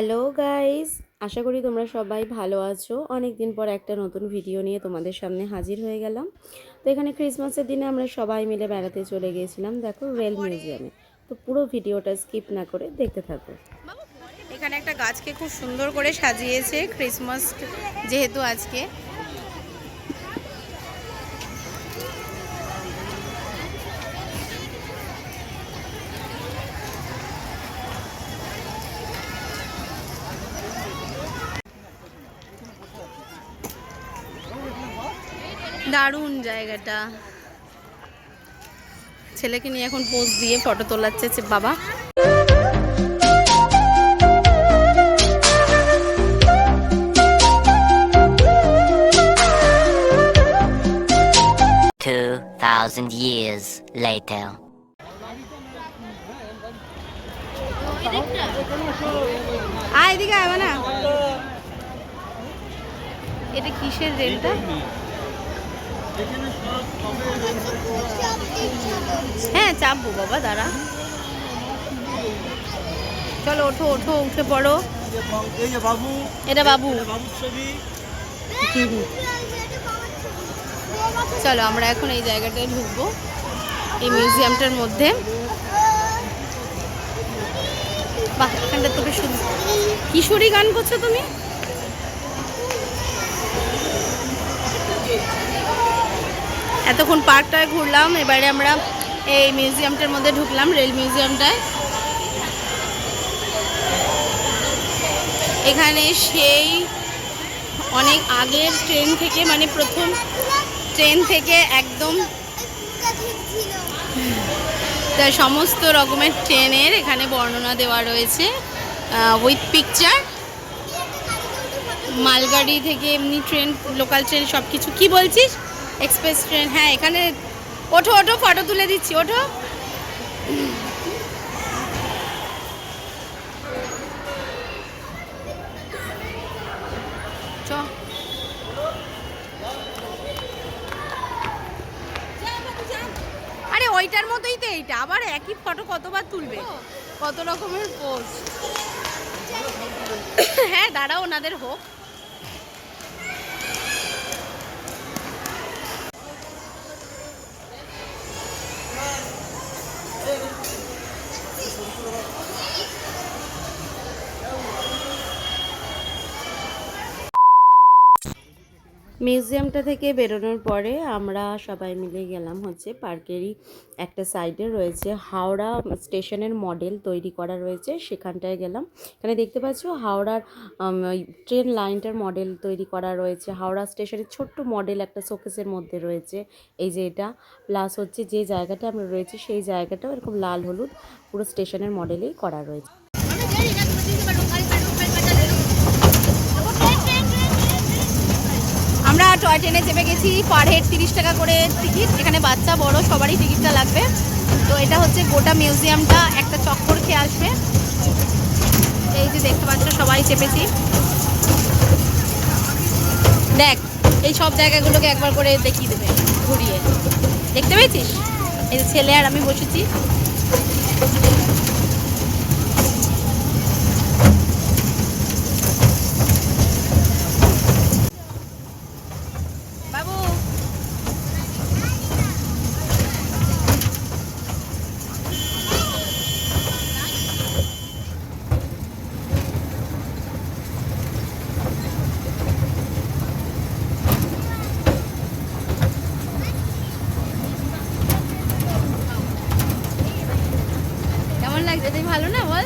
Hello guys আশা করি তোমরা সবাই ভালো আছো। অনেক দিন পর একটা নতুন ভিডিও নিয়ে তোমাদের সামনে হাজির হয়ে গেলাম। তো এখানে ক্রিসমাসের দিনে আমরা সবাই মিলে বেড়াতে চলে গিয়েছিলাম, দেখো রেল মিউজিয়ামে তো পুরো ভিডিওটা স্কিপ না করে দেখতে থাকো। এখানে একটা গাছকে খুব সুন্দর করে সাজিয়েছে ক্রিসমাস যেহেতু আজকে। দারুণ জায়গাটা। ছেলেকে নিয়ে এখন পোজ দিয়ে ফটো তোলাচ্ছে বাবা। thousand years later. আয় এদিকে আয় না এটা কিসের রেলটা? হ্যাঁ চাপবো বাবা, দাঁড়া। চলো, ওঠো ওঠো, উঠে পড়ো। বাবু এটা বাবু। চলো, আমরা এখন এই জায়গাটায় ঢুকবো, এই মিউজিয়ামটার মধ্যে। বাহ, এখানটা তোকে শুধু কিশোরী গান করছ তুমি? এতক্ষণ পার্কটায় ঘুরলাম, এবারে আমরা এই মিউজিয়ামটার মধ্যে ঢুকলাম, রেল মিউজিয়ামটায়। এখানে সেই অনেক আগের ট্রেন থেকে মানে প্রথম ট্রেন থেকে একদম তা সমস্ত রকমের ট্রেনের এখানে বর্ণনা দেওয়া রয়েছে উইথ পিকচার মালগাড়ি থেকে এমনি ট্রেন লোকাল ট্রেন সব কিছু কী বলছিস? এক্সপ্রেস ট্রেন হ্যাঁ এখানে ওঠো ওঠো ফটো তুলে দিচ্ছি, ওঠো। আরে, ওইটার মতোই তো এইটা, আবার একই ফটো কতবার তুলবে? কত রকমের পোস্ট হ্যাঁ দাঁড়াও, ওনাদের হোক। মিউজিয়ামটা থেকে বেরোনোর পরে আমরা সবাই মিলে গেলাম হচ্ছে পার্কেরই একটা সাইডে রয়েছে হাওড়া স্টেশনের মডেল তৈরি করা রয়েছে, সেখানটায় গেলাম। এখানে দেখতে পাচ্ছ হাওড়ার ট্রেন লাইনটার মডেল তৈরি করা রয়েছে। হাওড়া স্টেশনের ছোট্ট মডেল একটা শোকেসের মধ্যে রয়েছে, এই যে এটা। প্লাস হচ্ছে যে জায়গাটা আমরা রয়েছে, সেই জায়গাটাও এরকম লাল হলুদ পুরো স্টেশনের মডেলেই করা রয়েছে। আমরা টয় ট্রেনে চেপে গেছি পার হেড তিরিশ টাকা করে টিকিট এখানে বাচ্চা, বড়, সবারই টিকিটটা লাগবে। তো এটা হচ্ছে গোটা মিউজিয়ামটা একটা চক্কর খেয়ে আসবে। এই যে দেখতে পাচ্ছ, সবাই চেপেছি। দেখ, এই সব জায়গাগুলোকে একবার করে দেখিয়ে দেবে, ঘুরিয়ে। দেখতে পেয়েছিস? এই ছেলে আর আমি বসেছি বাবু কেমন লাগছে তুই ভালো না বল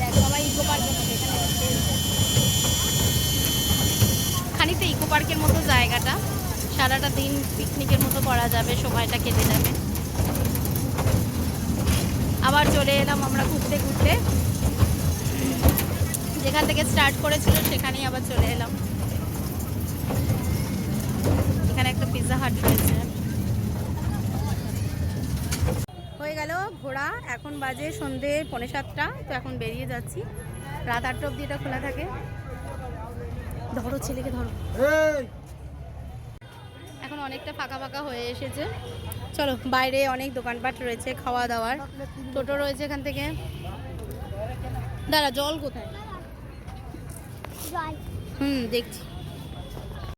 দেখ সবাই ইকো পার্কের মতো এখানে খানিকটা ইকো পার্কের মতো জায়গাটা সারাটা দিন পিকনিকের মতো করা যাবে, সময়টা কেটে যাবে। আবার চলে এলাম আমরা ঘুরতে ঘুরতে। যেখান থেকে স্টার্ট করেছিল সেখানেই আবার চলে এলাম। এখানে একটা পিৎজা হাট রয়েছে। হয়ে গেল ঘোড়া এখন বাজে সন্ধে পৌনে সাতটা, তো এখন বেরিয়ে যাচ্ছি। রাত আটটা অবধি এটা খোলা থাকে। ধরো ছেলেকে ধরো। অনেকটা ফাঁকা ফাঁকা হয়ে এসেছে। চলো বাইরে অনেক দোকানপাট রয়েছে খাওয়া দাওয়ার। টোটো রয়েছে এখান থেকে। দাঁড়া জল কোথায়? হুম দেখছি।